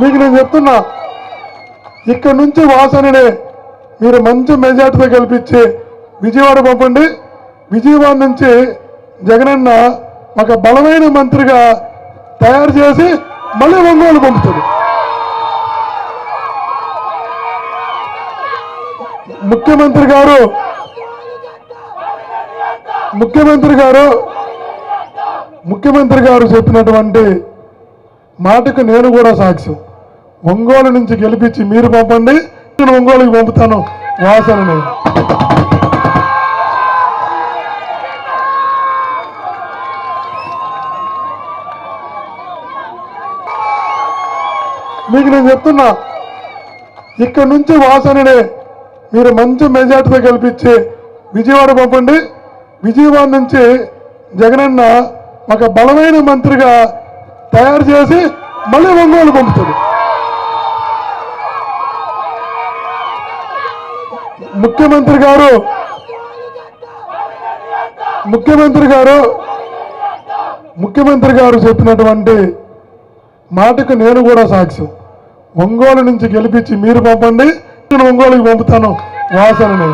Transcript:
మీకు నేను చెప్తున్నా ఇక్కడ నుంచి వాసననే మీరు మంచి మెజార్టీతో కల్పించి విజయవాడ పంపండి. విజయవాడ నుంచి జగనన్న ఒక బలమైన మంత్రిగా తయారు చేసి మళ్ళీ ఒంగోలు పంపుతాడు. ముఖ్యమంత్రి గారు ముఖ్యమంత్రి గారు ముఖ్యమంత్రి గారు చెప్పినటువంటి మాటకు నేను కూడా సాక్ష్యం ఒంగోలు నుంచి గెలిపించి మీరు పంపండి నేను ఒంగోలుకి పంపుతాను. వాసనని మీకు నేను చెప్తున్నా ఇక్కడ నుంచి వాసననే మీరు మంచి మెజార్టీతో గెలిపించి విజయవాడ పంపండి. విజయవాడ నుంచి జగనన్న ఒక బలమైన మంత్రిగా తయారు చేసి మళ్ళీ ఒంగోలు పంపుతాడు ముఖ్యమంత్రి గారు ముఖ్యమంత్రి గారు ముఖ్యమంత్రి గారు చెప్పినటువంటి మాటకు నేను కూడా సాక్ష్యం ఒంగోలు నుంచి గెలిపించి మీరు పంపండి నేను ఒంగోలుకి పంపుతాను. వాసనని